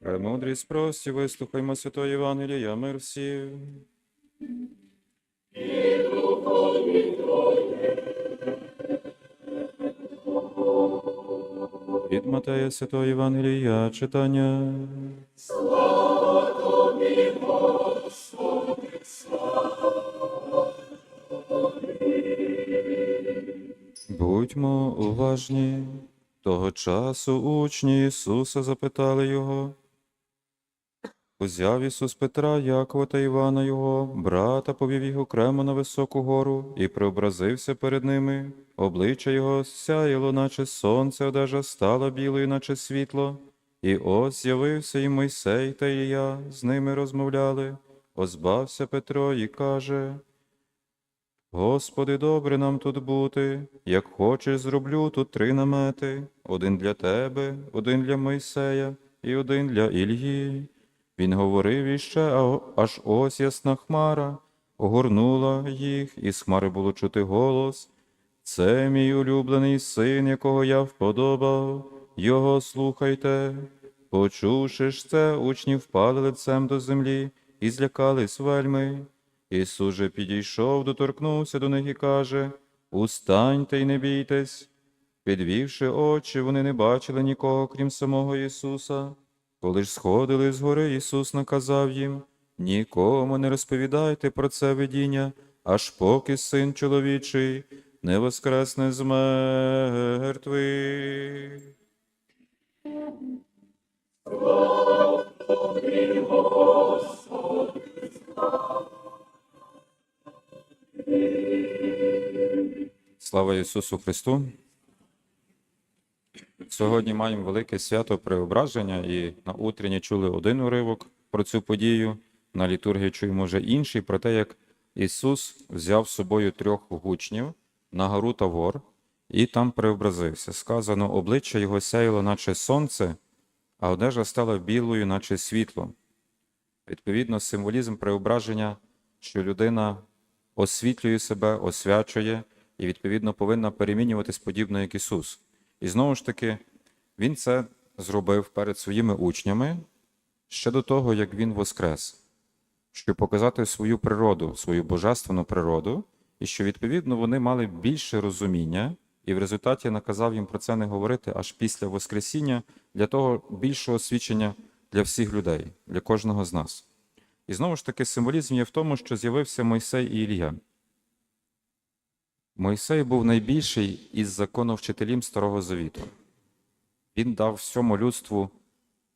Премудрість прості, вислухаймо Святої Євангелія, мир всім. Від Матея Святого Євангелія читання. Будьмо уважні. Того часу учні Ісуса запитали Його. Узяв Ісус Петра, Якова та Івана Його, брата, повів їх окремо на високу гору і преобразився перед ними. Обличчя Його сяяло, наче сонце, одежа стала білою, наче світло. І ось з'явився і Мойсей та Ілля, з ними розмовляли. Озбався Петро і каже, Господи, добре нам тут бути. Як хочеш, зроблю тут три намети: один для тебе, один для Мойсея і один для Ільї. Він говорив іще, аж ось ясна хмара огорнула їх, і з хмари було чути голос. Це мій улюблений син, якого я вподобав, його слухайте. Почувши ж це, учні впали лицем до землі і злякались вельми. Ісус же підійшов, доторкнувся до них і каже: Устаньте й не бійтесь. Підвівши очі, вони не бачили нікого, крім самого Ісуса. Коли ж сходили з гори, Ісус наказав їм: Нікому не розповідайте про це видіння, аж поки син чоловічий не воскресне з мертвих. Слава Ісусу Христу! Сьогодні маємо велике свято преображення, і на утренні чули один уривок про цю подію. На літургії чуємо вже інший про те, як Ісус взяв з собою трьох гучнів на гору Тавор і там преобразився. Сказано, обличчя його сяяло, наче сонце, а одежа стала білою, наче світло. Відповідно, символізм преображення, що людина освітлює себе, освячує і, відповідно, повинна перемінюватись подібно, як Ісус. І знову ж таки, Він це зробив перед своїми учнями ще до того, як Він воскрес, щоб показати свою природу, свою божественну природу, і що, відповідно, вони мали більше розуміння, і в результаті наказав їм про це не говорити аж після Воскресіння для того більшого свідчення для всіх людей, для кожного з нас. І знову ж таки, символізм є в тому, що з'явився Мойсей і Ілія. Мойсей був найбільший із законовчителів Старого Завіту. Він дав всьому людству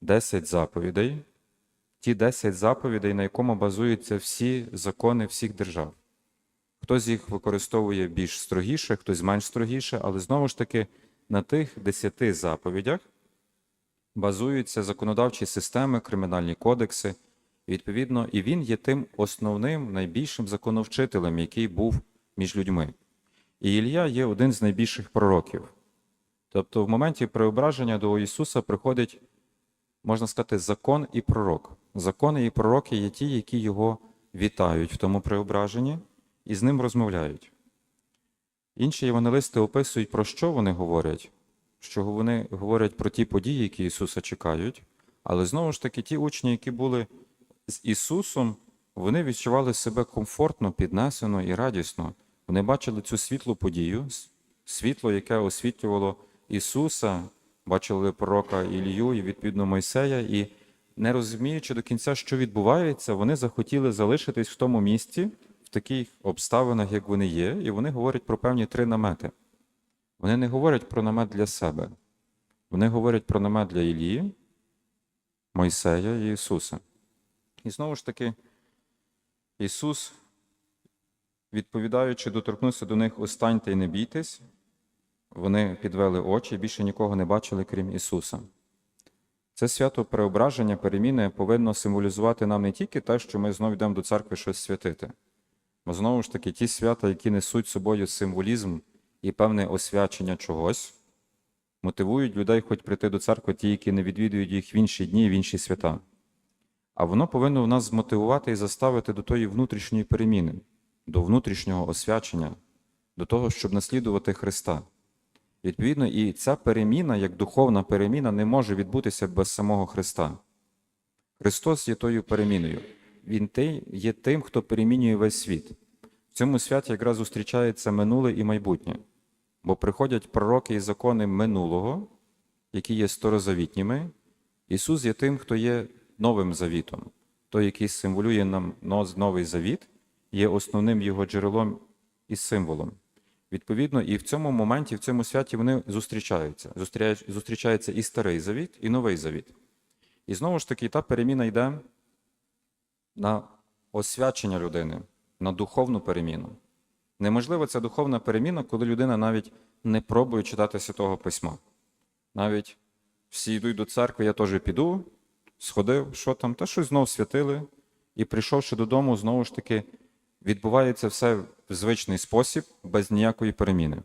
10 заповідей, ті 10 заповідей, на якому базуються всі закони всіх держав. Хтось їх використовує більш строгіше, хтось менш строгіше, але знову ж таки на тих 10 заповідях базуються законодавчі системи, кримінальні кодекси. Відповідно, і він є тим основним найбільшим законовчителем, який був між людьми. І Ілля є один з найбільших пророків. Тобто, в моменті преображення до Ісуса приходить, можна сказати, закон і пророк. Закони і пророки є ті, які його вітають в тому преображенні і з ним розмовляють. Інші євангелисти описують, про що вони говорять, що вони говорять про ті події, які Ісуса чекають, але знову ж таки, ті учні, які були з Ісусом, вони відчували себе комфортно, піднесено і радісно. Вони бачили цю світлу подію, світло, яке освітлювало Ісуса, бачили пророка Ілію і відповідно Мойсея, і не розуміючи до кінця, що відбувається, вони захотіли залишитись в тому місці, в таких обставинах, як вони є, і вони говорять про певні три намети. Вони не говорять про намет для себе. Вони говорять про намет для Ілії, Мойсея і Ісуса. І знову ж таки, Ісус відповідаючи, доторкнувся до них останьте і не бійтесь, вони підвели очі і більше нікого не бачили, крім Ісуса. Це свято преображення, переміни повинно символізувати нам не тільки те, що ми знову йдемо до церкви щось святити, бо знову ж таки ті свята, які несуть собою символізм і певне освячення чогось, мотивують людей хоч прийти до церкви, ті, які не відвідують їх в інші дні, в інші свята. А воно повинно в нас змотивувати і заставити до тої внутрішньої переміни до внутрішнього освячення, до того, щоб наслідувати Христа. Відповідно, і ця переміна, як духовна переміна, не може відбутися без самого Христа. Христос є тою переміною. Він є тим, хто перемінює весь світ. В цьому святі якраз зустрічається минуле і майбутнє, бо приходять пророки і закони минулого, які є старозавітніми. Ісус є тим, хто є новим завітом, той, який символює нам новий завіт, є основним його джерелом і символом. Відповідно, і в цьому моменті, в цьому святі вони зустрічаються. Зустрічається і старий завіт, і новий завіт. І знову ж таки, та переміна йде на освячення людини, на духовну переміну. Неможлива ця духовна переміна, коли людина навіть не пробує читати Святого Письма. Навіть всі йдуть до церкви, я теж піду, сходив, що там, та щось знов святили, і прийшовши додому, знову ж таки, відбувається все в звичний спосіб, без ніякої переміни.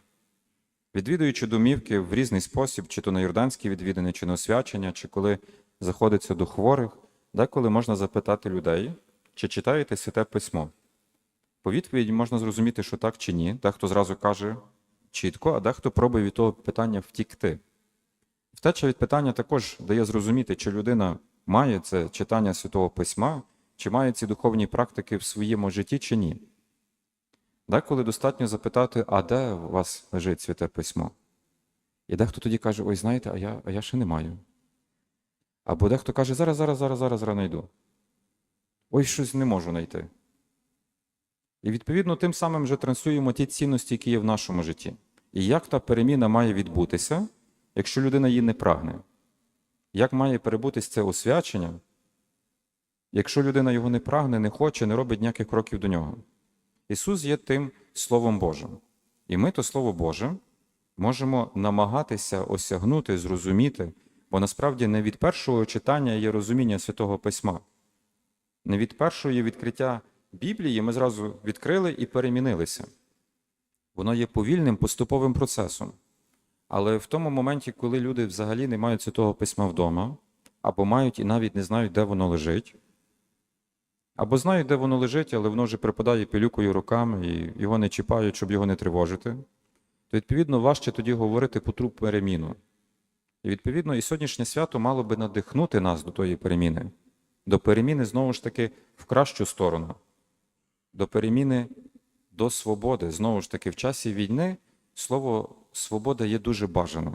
Відвідуючи домівки в різний спосіб, чи то на юрданські відвідини, чи на освячення, чи коли заходиться до хворих, деколи можна запитати людей, чи читаєте святе письмо. По відповіді можна зрозуміти, що так чи ні. Дехто зразу каже чітко, а дехто пробує від того питання втікти. Втеча від питання також дає зрозуміти, чи людина має це читання святого письма, чи має ці духовні практики в своєму житті, чи ні. Деколи достатньо запитати, а де у вас лежить святе письмо? І дехто тоді каже: ой, знаєте, а я, а я ще не маю. Або дехто каже, зараз, зараз, зараз, зараз, зараз знайду. Ой, щось не можу знайти. І відповідно тим самим вже транслюємо ті цінності, які є в нашому житті. І як та переміна має відбутися, якщо людина її не прагне? Як має перебутись це освячення, якщо людина його не прагне, не хоче, не робить ніяких кроків до нього? Ісус є тим Словом Божим. І ми то Слово Боже можемо намагатися осягнути, зрозуміти, бо насправді не від першого читання є розуміння Святого Письма. Не від першого відкриття Біблії ми зразу відкрили і перемінилися. Воно є повільним поступовим процесом. Але в тому моменті, коли люди взагалі не мають святого письма вдома, або мають і навіть не знають, де воно лежить, або знають, де воно лежить, але воно вже припадає пилюкою руками і його не чіпають, щоб його не тривожити, то відповідно важче тоді говорити про ту переміну. І відповідно, і сьогоднішнє свято мало би надихнути нас до тої переміни, до переміни знову ж таки в кращу сторону, до переміни до свободи. Знову ж таки, в часі війни слово свобода є дуже бажане.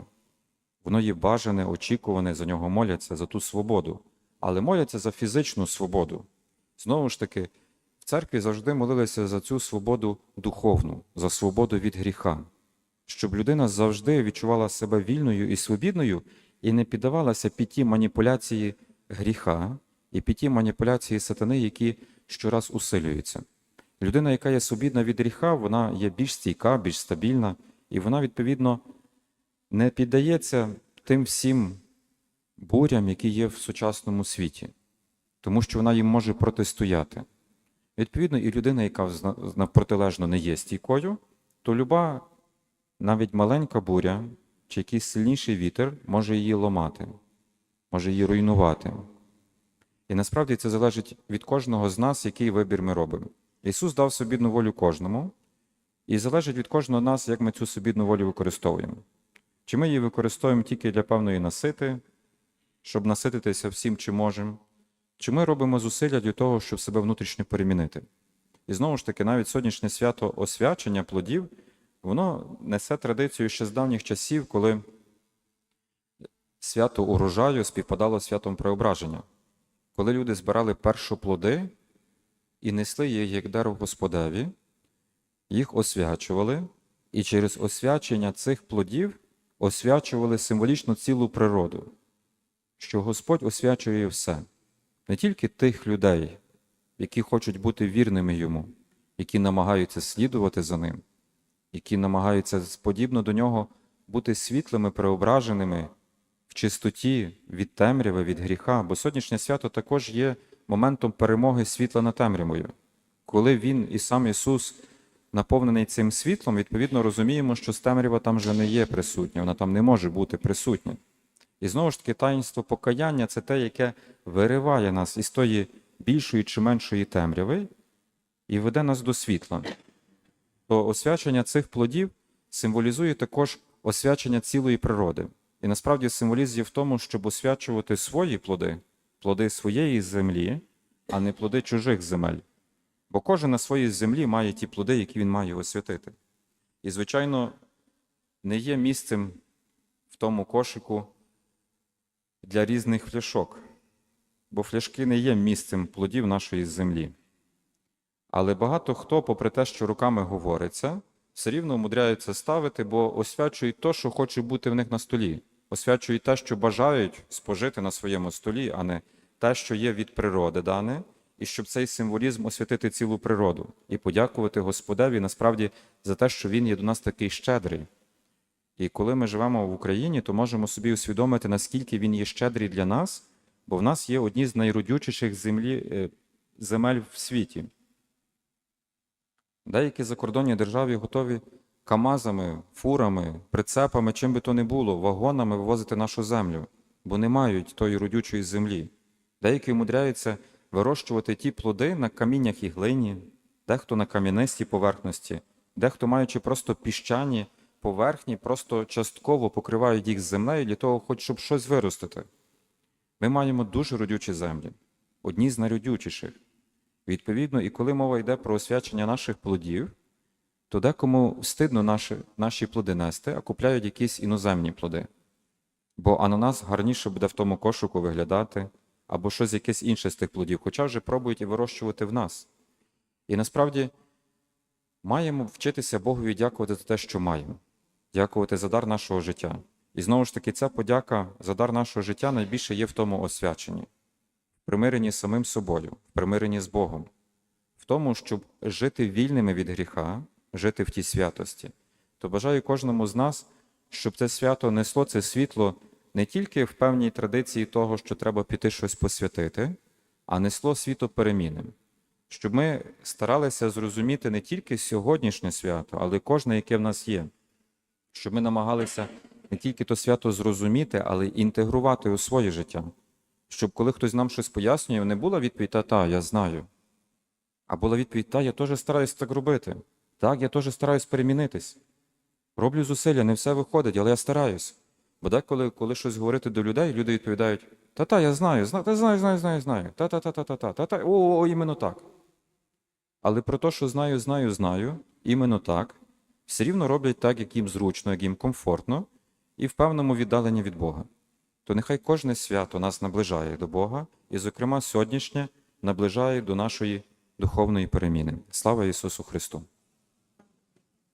Воно є бажане, очікуване, за нього моляться за ту свободу, але моляться за фізичну свободу. Знову ж таки, в церкві завжди молилися за цю свободу духовну, за свободу від гріха, щоб людина завжди відчувала себе вільною і свобідною і не піддавалася під ті маніпуляції гріха і під ті маніпуляції сатани, які щораз усилюються. Людина, яка є свобідна від гріха, вона є більш стійка, більш стабільна, і вона, відповідно, не піддається тим всім бурям, які є в сучасному світі, тому що вона їм може протистояти. Відповідно, і людина, яка зна- зна- протилежно не є стійкою, то люба, навіть маленька буря чи якийсь сильніший вітер може її ламати, може її руйнувати. І насправді це залежить від кожного з нас, який вибір ми робимо. Ісус дав собідну волю кожному, і залежить від кожного нас, як ми цю собідну волю використовуємо. Чи ми її використовуємо тільки для певної насити, щоб насититися всім, чи можемо, чи ми робимо зусилля для того, щоб себе внутрішньо перемінити. І знову ж таки, навіть сьогоднішнє свято освячення плодів, воно несе традицію ще з давніх часів, коли свято урожаю співпадало з святом преображення, коли люди збирали першоплоди і несли їх як дар Господеві, їх освячували, і через освячення цих плодів освячували символічно цілу природу, що Господь освячує все, не тільки тих людей, які хочуть бути вірними йому, які намагаються слідувати за ним, які намагаються подібно до нього бути світлими, преображеними в чистоті від темряви, від гріха, бо сьогоднішнє свято також є моментом перемоги світла над темрявою. Коли Він і сам Ісус наповнений цим світлом, відповідно розуміємо, що з темрява там вже не є присутня, вона там не може бути присутня. І знову ж таки, таїнство покаяння це те, яке вириває нас із тої більшої чи меншої темряви і веде нас до світла. То освячення цих плодів символізує також освячення цілої природи. І насправді символізм є в тому, щоб освячувати свої плоди, плоди своєї землі, а не плоди чужих земель. Бо кожен на своїй землі має ті плоди, які він має освятити. І, звичайно, не є місцем в тому кошику для різних фляшок, бо фляшки не є місцем плодів нашої землі. Але багато хто, попри те, що руками говориться, все рівно умудряються ставити, бо освячують те, що хоче бути в них на столі, освячують те, що бажають спожити на своєму столі, а не те, що є від природи дане, і щоб цей символізм освятити цілу природу і подякувати Господеві насправді за те, що Він є до нас такий щедрий. І коли ми живемо в Україні, то можемо собі усвідомити, наскільки він є щедрий для нас, бо в нас є одні з найродючіших землі, е, земель в світі. Деякі закордонні держави готові камазами, фурами, прицепами, чим би то не було, вагонами вивозити нашу землю, бо не мають тої родючої землі. Деякі умудряються вирощувати ті плоди на каміннях і глині, дехто на кам'янистій поверхності, дехто, маючи просто піщані поверхні, просто частково покривають їх землею для того, хоч щоб щось виростити. Ми маємо дуже родючі землі, одні з найродючіших. Відповідно, і коли мова йде про освячення наших плодів, то декому стидно наші, наші плоди нести, а купляють якісь іноземні плоди. Бо ананас гарніше буде в тому кошику виглядати, або щось якесь інше з тих плодів, хоча вже пробують і вирощувати в нас. І насправді маємо вчитися Богові дякувати за те, що маємо, дякувати за дар нашого життя. І знову ж таки, ця подяка за дар нашого життя найбільше є в тому освяченні, в примиренні з самим собою, в примиренні з Богом, в тому, щоб жити вільними від гріха, жити в тій святості. То бажаю кожному з нас, щоб це свято несло це світло не тільки в певній традиції того, що треба піти щось посвятити, а несло світло переміни. Щоб ми старалися зрозуміти не тільки сьогоднішнє свято, але й кожне, яке в нас є. Щоб ми намагалися не тільки то свято зрозуміти, але й інтегрувати у своє життя. Щоб коли хтось нам щось пояснює, не була відповідь та-та, я знаю. А була відповідь, та, я теж стараюсь так робити. Так, я теж стараюсь перемінитись. Роблю зусилля, не все виходить, але я стараюсь. Бо деколи, коли щось говорити до людей, люди відповідають: та-та, я знаю, знаю, та знаю, знаю, знаю, знаю. Та-та-та-та-та-та, та-та, о, о, іменно так. Але про те, що знаю, знаю, знаю, іменно так, все рівно роблять так, як їм зручно, як їм комфортно, і в певному віддаленні від Бога. То нехай кожне свято нас наближає до Бога, і, зокрема, сьогоднішнє наближає до нашої духовної переміни. Слава Ісусу Христу!